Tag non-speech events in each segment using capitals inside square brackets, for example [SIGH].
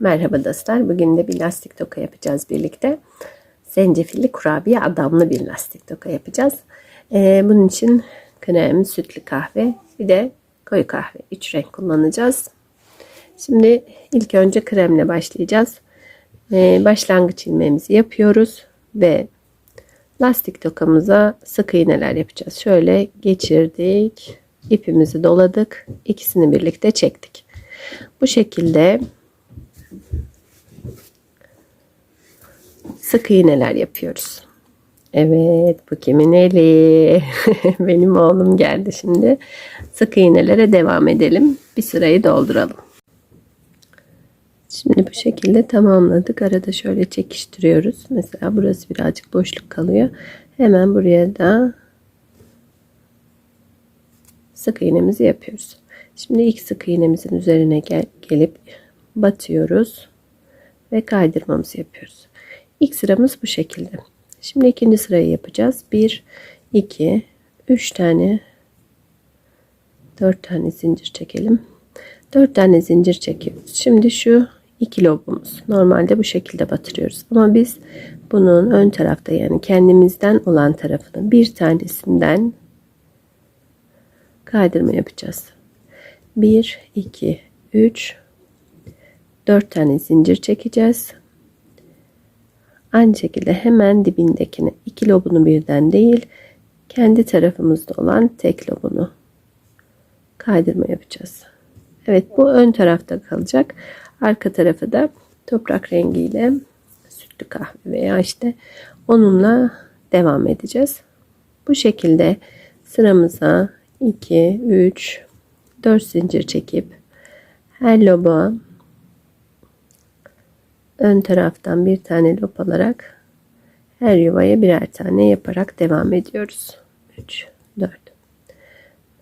Merhaba dostlar. Bugün de bir lastik toka yapacağız birlikte. Zencefilli kurabiye adamlı bir lastik toka yapacağız. Ee, bunun için krem, sütlü kahve, bir de koyu kahve. Üç renk kullanacağız. Şimdi ilk önce kremle başlayacağız. Ee, başlangıç ilmeğimizi yapıyoruz ve lastik tokamıza sık iğneler yapacağız. Şöyle geçirdik, ipimizi doladık, ikisini birlikte çektik. Bu şekilde sık iğneler yapıyoruz. Evet bu kimin eli? [LAUGHS] Benim oğlum geldi şimdi. Sık iğnelere devam edelim. Bir sırayı dolduralım. Şimdi bu şekilde tamamladık. Arada şöyle çekiştiriyoruz. Mesela burası birazcık boşluk kalıyor. Hemen buraya da sık iğnemizi yapıyoruz. Şimdi ilk sık iğnemizin üzerine gel gelip batıyoruz ve kaydırmamızı yapıyoruz. İlk sıramız bu şekilde. Şimdi ikinci sırayı yapacağız. 1 2 3 tane 4 tane zincir çekelim. 4 tane zincir çekiyoruz. Şimdi şu iki lobumuz. Normalde bu şekilde batırıyoruz. Ama biz bunun ön tarafta yani kendimizden olan tarafının bir tanesinden kaydırma yapacağız. 1 2 3 4 tane zincir çekeceğiz. Aynı şekilde hemen dibindekini iki lobunu birden değil kendi tarafımızda olan tek lobunu kaydırma yapacağız. Evet bu ön tarafta kalacak. Arka tarafı da toprak rengiyle sütlü kahve veya işte onunla devam edeceğiz. Bu şekilde sıramıza 2, 3, 4 zincir çekip her loba ön taraftan bir tane lop alarak her yuvaya birer tane yaparak devam ediyoruz. 3, 4.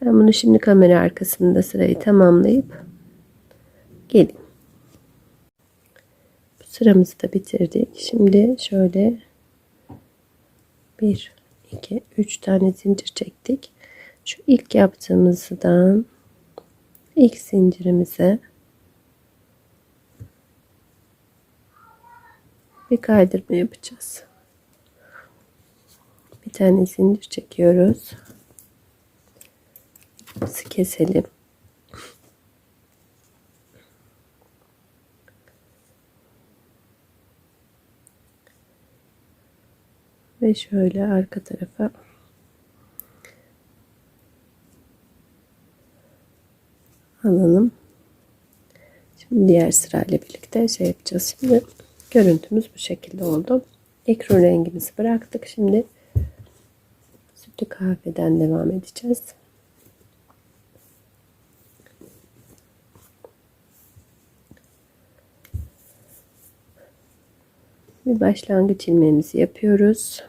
Ben bunu şimdi kamera arkasında sırayı tamamlayıp geleyim. Bu sıramızı da bitirdik. Şimdi şöyle 1, 2, 3 tane zincir çektik. Şu ilk yaptığımızdan ilk zincirimize bir kaydırma yapacağız. Bir tane zincir çekiyoruz. İpimizi keselim. Ve şöyle arka tarafa alalım. Şimdi diğer sırayla birlikte şey yapacağız. Şimdi görüntümüz bu şekilde oldu. Ekru rengimizi bıraktık. Şimdi sütlü kahveden devam edeceğiz. Bir başlangıç ilmeğimizi yapıyoruz.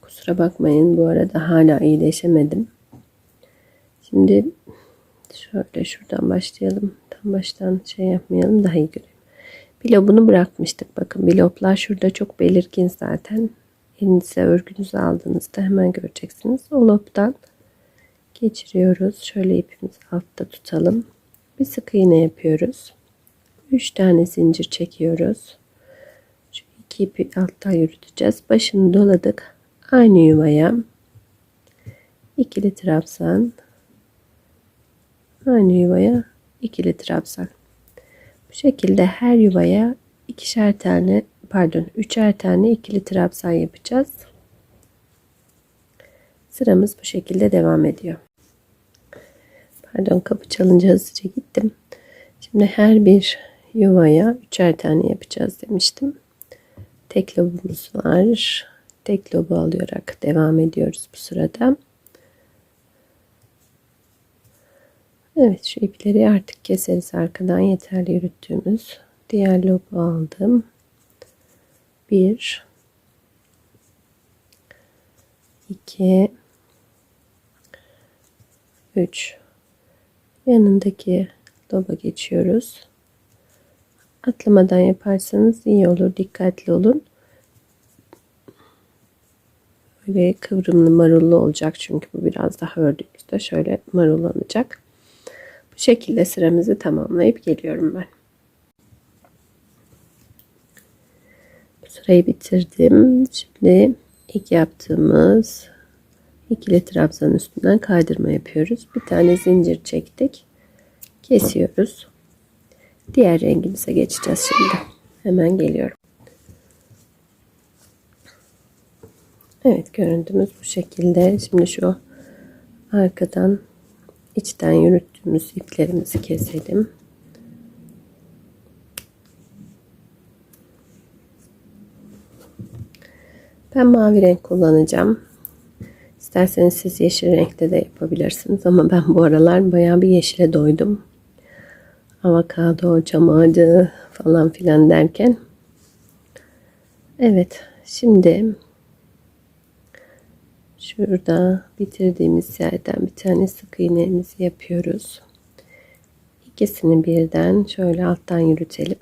Kusura bakmayın bu arada hala iyileşemedim. Şimdi şöyle şuradan başlayalım. Tam baştan şey yapmayalım daha iyi göreyim. Bilobunu bırakmıştık. Bakın biloplar şurada çok belirgin zaten. Elinize örgünüzü aldığınızda hemen göreceksiniz. O lobdan geçiriyoruz. Şöyle ipimizi altta tutalım. Bir sık iğne yapıyoruz. 3 tane zincir çekiyoruz. Şu iki ipi alttan yürüteceğiz. Başını doladık. Aynı yuvaya ikili trabzan aynı yuvaya ikili trabzan. Bu şekilde her yuvaya ikişer tane pardon üçer tane ikili trabzan yapacağız. Sıramız bu şekilde devam ediyor. Pardon kapı çalınca hızlıca gittim. Şimdi her bir yuvaya üçer tane yapacağız demiştim. Tek lobumuz var. Tek lobu alarak devam ediyoruz bu sırada. Evet şu ipleri artık keseriz arkadan yeterli yürüttüğümüz. Diğer lobu aldım. Bir, iki, üç. Yanındaki loba geçiyoruz. Atlamadan yaparsanız iyi olur. Dikkatli olun. Böyle kıvrımlı marullu olacak çünkü bu biraz daha ördüğümüzde şöyle marullanacak. Bu şekilde sıramızı tamamlayıp geliyorum ben. sırayı bitirdim. Şimdi ilk yaptığımız ikili trabzan üstünden kaydırma yapıyoruz. Bir tane zincir çektik. Kesiyoruz. Diğer rengimize geçeceğiz şimdi. Hemen geliyorum. Evet görüntümüz bu şekilde. Şimdi şu arkadan içten yürüttüğümüz iplerimizi keselim. Ben mavi renk kullanacağım. İsterseniz siz yeşil renkte de yapabilirsiniz ama ben bu aralar bayağı bir yeşile doydum. Avokado, çam ağacı falan filan derken. Evet şimdi şurada bitirdiğimiz yerden bir tane sık iğnemizi yapıyoruz. İkisini birden şöyle alttan yürütelim.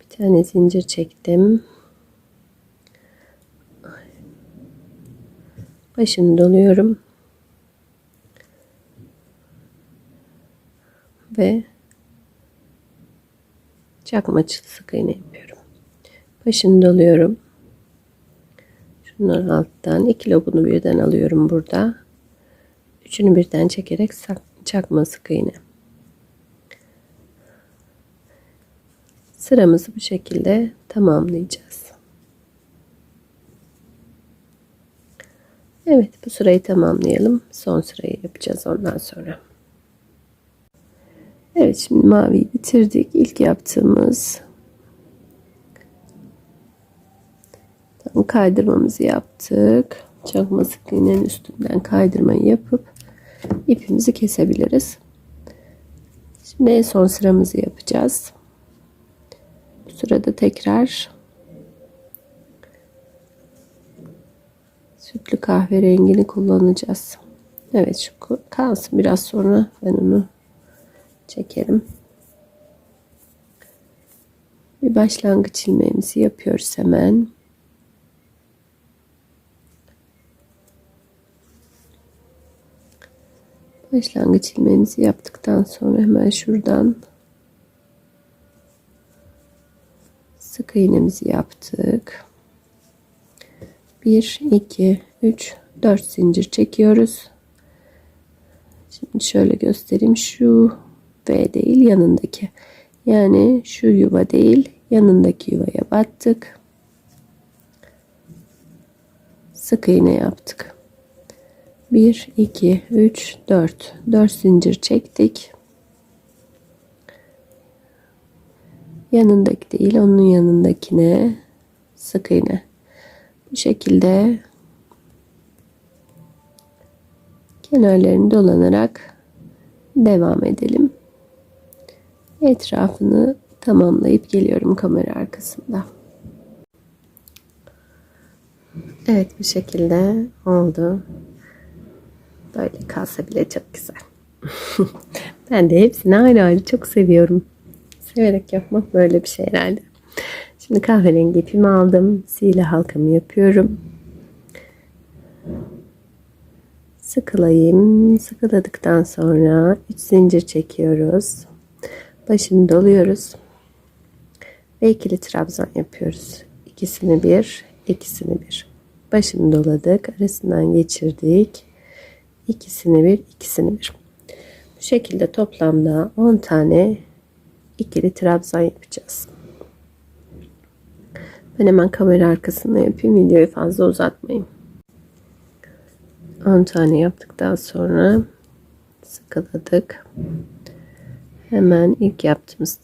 Bir tane zincir çektim. başını doluyorum. Ve çakma sık iğne yapıyorum. Başını doluyorum. Şunları alttan iki lobunu birden alıyorum burada. Üçünü birden çekerek çakma sık iğne. Sıramızı bu şekilde tamamlayacağız. Evet bu sırayı tamamlayalım. Son sırayı yapacağız ondan sonra. Evet şimdi maviyi bitirdik. İlk yaptığımız kaydırmamızı yaptık. Çakma sık iğnenin üstünden kaydırmayı yapıp ipimizi kesebiliriz. Şimdi en son sıramızı yapacağız. Bu sırada tekrar Sütlü kahverengini kullanacağız. Evet şu kalsın biraz sonra ben onu çekerim. Bir başlangıç ilmeğimizi yapıyoruz hemen. Başlangıç ilmeğimizi yaptıktan sonra hemen şuradan sık iğnemizi yaptık. 1 2 3 4 zincir çekiyoruz. Şimdi şöyle göstereyim. Şu V değil yanındaki. Yani şu yuva değil yanındaki yuvaya battık. Sık iğne yaptık. 1 2 3 4 4 zincir çektik. Yanındaki değil onun yanındakine sık iğne bu şekilde kenarlarını dolanarak devam edelim. Etrafını tamamlayıp geliyorum kamera arkasında. Evet bu şekilde oldu. Böyle kalsa bile çok güzel. [LAUGHS] ben de hepsini ayrı ayrı çok seviyorum. Severek yapmak böyle bir şey herhalde. Şimdi kahverengi ipimi aldım. Sihirli halkamı yapıyorum. Sıkılayım. Sıkıladıktan sonra 3 zincir çekiyoruz. Başını doluyoruz. Ve ikili trabzan yapıyoruz. İkisini bir, ikisini bir. Başını doladık. Arasından geçirdik. İkisini bir, ikisini bir. Bu şekilde toplamda 10 tane ikili trabzan yapacağız. Ben hemen kamera arkasında yapayım. Videoyu fazla uzatmayayım. 10 tane yaptıktan sonra sıkıladık. Hemen ilk yaptığımız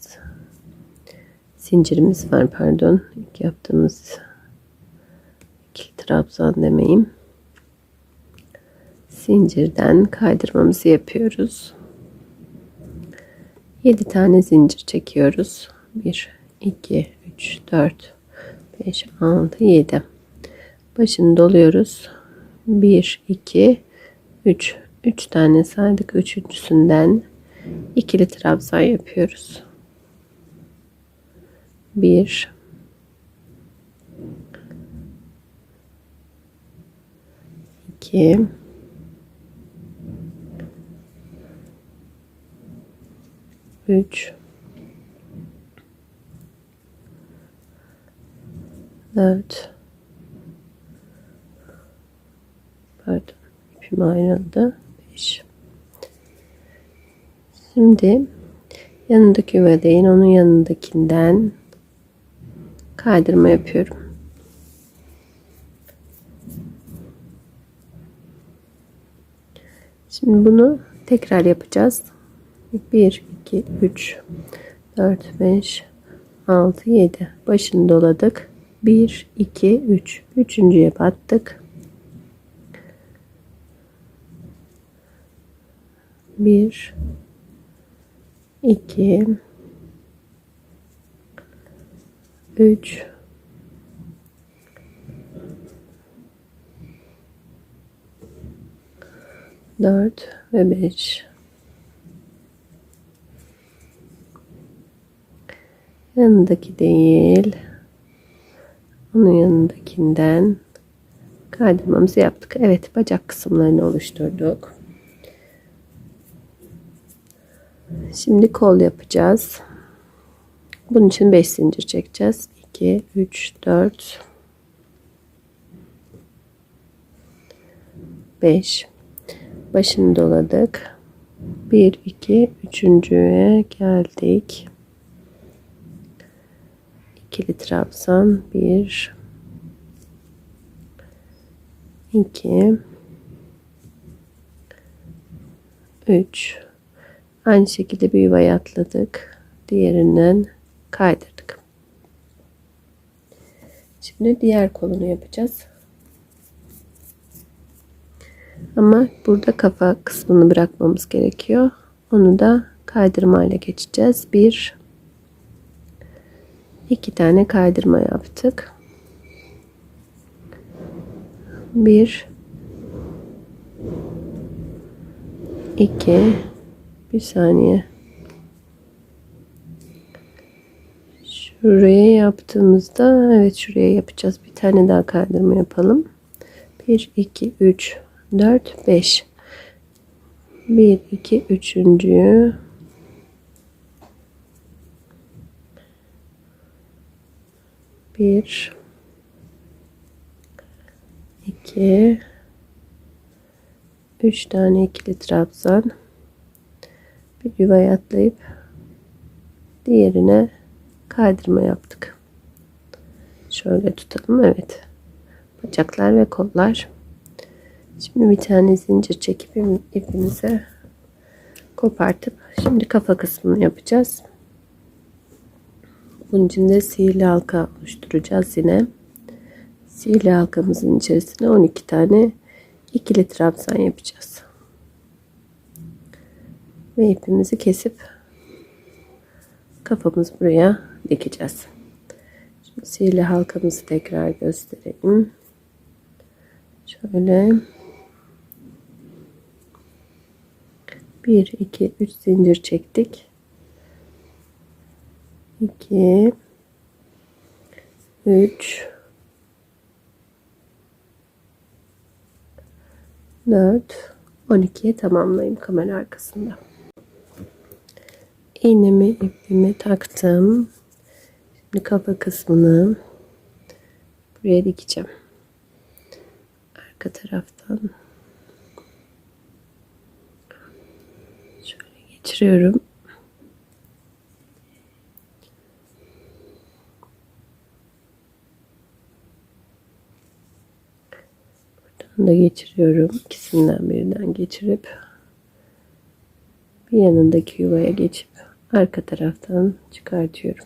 zincirimiz var pardon. İlk yaptığımız ikili trabzan demeyeyim. Zincirden kaydırmamızı yapıyoruz. 7 tane zincir çekiyoruz. 1 2 3 4 5, 6, 7. Başını doluyoruz. 1, 2, 3. 3 tane saydık. Üçüncüsünden ikili trabzan yapıyoruz. 1, 2, 3, 4 Pardon. ipim ayrıldı. 5 Şimdi yanındaki değil onun yanındakinden kaydırma yapıyorum. Şimdi bunu tekrar yapacağız. 1, 2, 3, 4, 5, 6, 7. Başını doladık. 1, 2, 3. Üçüncüye battık. 1, 2, 3, 4 ve 5. Yanındaki değil. Onun yanındakinden kaydırmamızı yaptık. Evet bacak kısımlarını oluşturduk. Şimdi kol yapacağız. Bunun için 5 zincir çekeceğiz. 2, 3, 4, 5 başını doladık. 1 2 üçüncüye geldik. İkili trabzan 1 2 3 aynı şekilde bir yuvaya atladık. Diğerinden kaydırdık. Şimdi diğer kolunu yapacağız. Ama burada kafa kısmını bırakmamız gerekiyor. Onu da kaydırma ile geçeceğiz. Bir, iki tane kaydırma yaptık. Bir, iki, bir saniye. Şuraya yaptığımızda evet şuraya yapacağız. Bir tane daha kaydırma yapalım. 1 2 3 4 5 1 2 üçüncüyü bir iki üç tane ikili trabzan bir yuvaya atlayıp diğerine kaydırma yaptık. Şöyle tutalım. Evet. Bacaklar ve kollar. Şimdi bir tane zincir çekip ipimize kopartıp şimdi kafa kısmını yapacağız. Bunun için de sihirli halka oluşturacağız yine. Sihirli halkamızın içerisine 12 tane ikili trabzan yapacağız. Ve ipimizi kesip kafamız buraya dikeceğiz. Şimdi sihirli halkamızı tekrar göstereyim. Şöyle 1 2 3 zincir çektik. 2 3 4 12'ye tamamlayayım kamera arkasında. İğnemi ipimi taktım. Şimdi kafa kısmını buraya dikeceğim. Arka taraftan geçiriyorum. Buradan da geçiriyorum. İkisinden birinden geçirip bir yanındaki yuvaya geçip arka taraftan çıkartıyorum.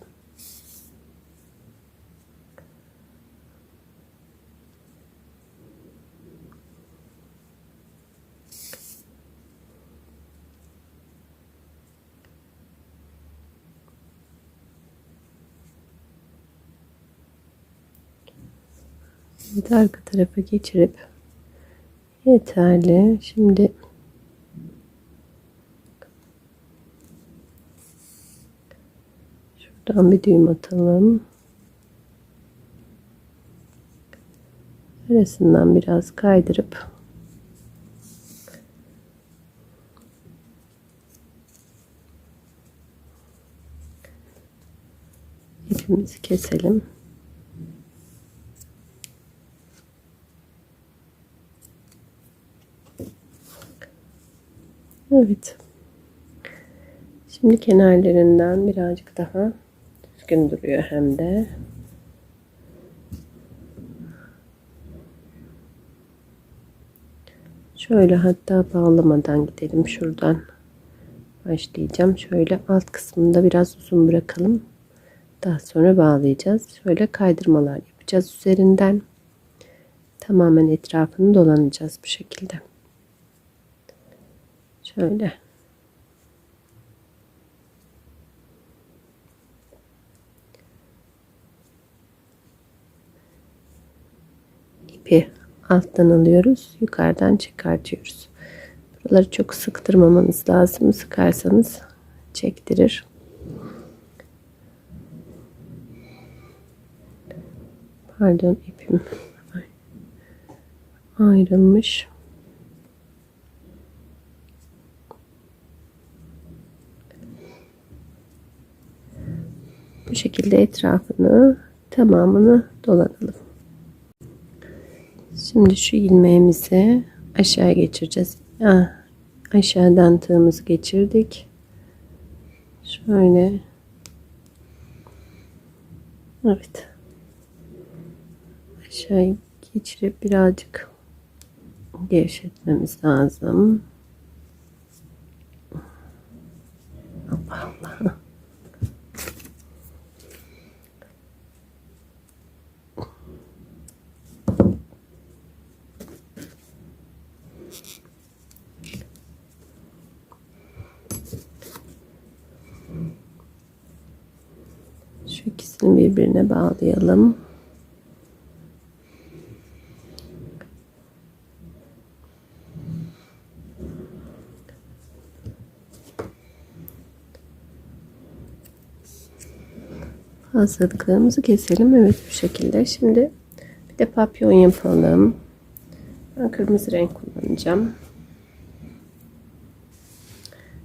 Şimdi arka tarafa geçirip yeterli. Şimdi şuradan bir düğüm atalım. Arasından biraz kaydırıp ipimizi keselim. Evet. Şimdi kenarlarından birazcık daha düzgün duruyor hem de. Şöyle hatta bağlamadan gidelim şuradan başlayacağım. Şöyle alt kısmında biraz uzun bırakalım. Daha sonra bağlayacağız. Şöyle kaydırmalar yapacağız üzerinden. Tamamen etrafını dolanacağız bu şekilde. Şöyle. ipi alttan alıyoruz. Yukarıdan çıkartıyoruz. Buraları çok sıktırmamanız lazım. Sıkarsanız çektirir. Pardon ipim ayrılmış. Bu şekilde etrafını tamamını dolanalım. Şimdi şu ilmeğimizi aşağı geçireceğiz. Ah, aşağıdan tığımızı geçirdik. Şöyle. Evet. Aşağı geçirip birazcık gevşetmemiz lazım. İkisini birbirine bağlayalım. Hazırlıklarımızı keselim. Evet bu şekilde. Şimdi bir de papyon yapalım. Ben kırmızı renk kullanacağım.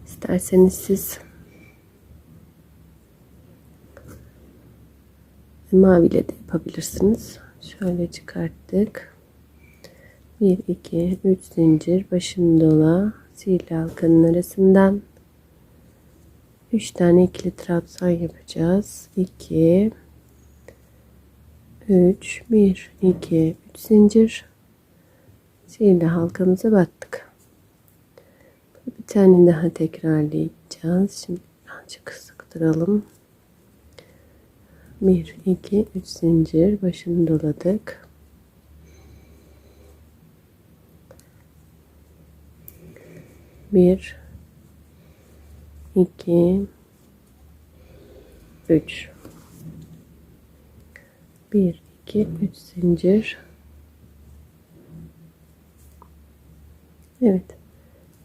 İsterseniz siz maviyle de yapabilirsiniz. Şöyle çıkarttık. 1 2 3 zincir başını dola sihirli halkanın arasından 3 tane ikili trabzan yapacağız. 2 3 1 2 3 zincir sihirli halkamıza battık. Bir tane daha tekrarlayacağız. Şimdi birazcık sıktıralım. 1 2 3 zincir başını doladık. Bir, iki, üç. Bir, iki, üç zincir. Evet.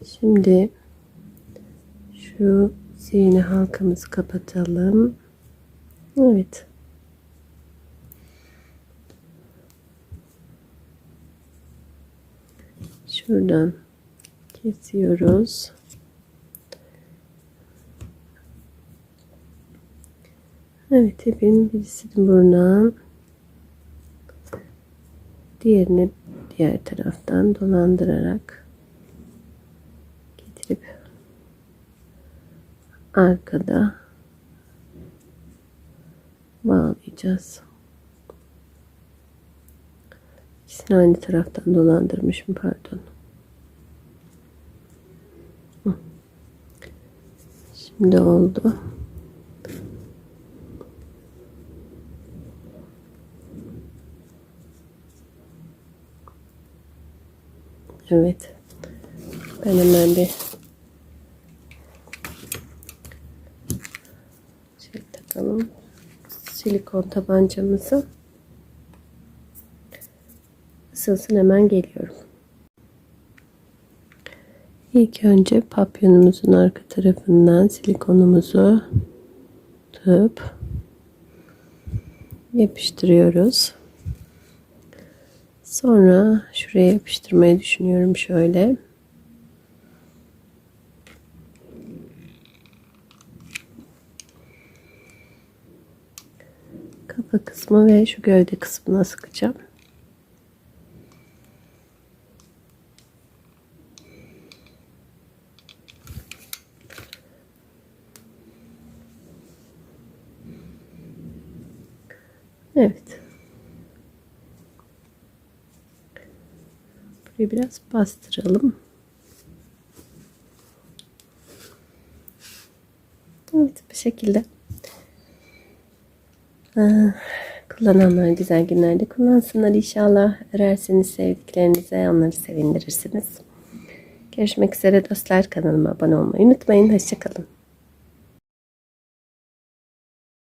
Şimdi şu zihni halkamızı kapatalım. Evet. Şuradan kesiyoruz. Evet ipin birisini buradan diğerini diğer taraftan dolandırarak getirip arkada bağlayacağız. İkisini aynı taraftan dolandırmışım pardon. Şimdi oldu. Evet. Ben hemen bir şey takalım. Silikon tabancamızı. Isınsın hemen geliyorum. İlk önce papyonumuzun arka tarafından silikonumuzu tutup yapıştırıyoruz. Sonra şuraya yapıştırmayı düşünüyorum şöyle. Kafa kısmı ve şu gövde kısmına sıkacağım. Şurayı biraz bastıralım. Evet bu şekilde. Aa, kullananlar güzel günlerde kullansınlar inşallah. Ererseniz sevdiklerinize onları sevindirirsiniz. Görüşmek üzere dostlar. Kanalıma abone olmayı unutmayın. Hoşçakalın.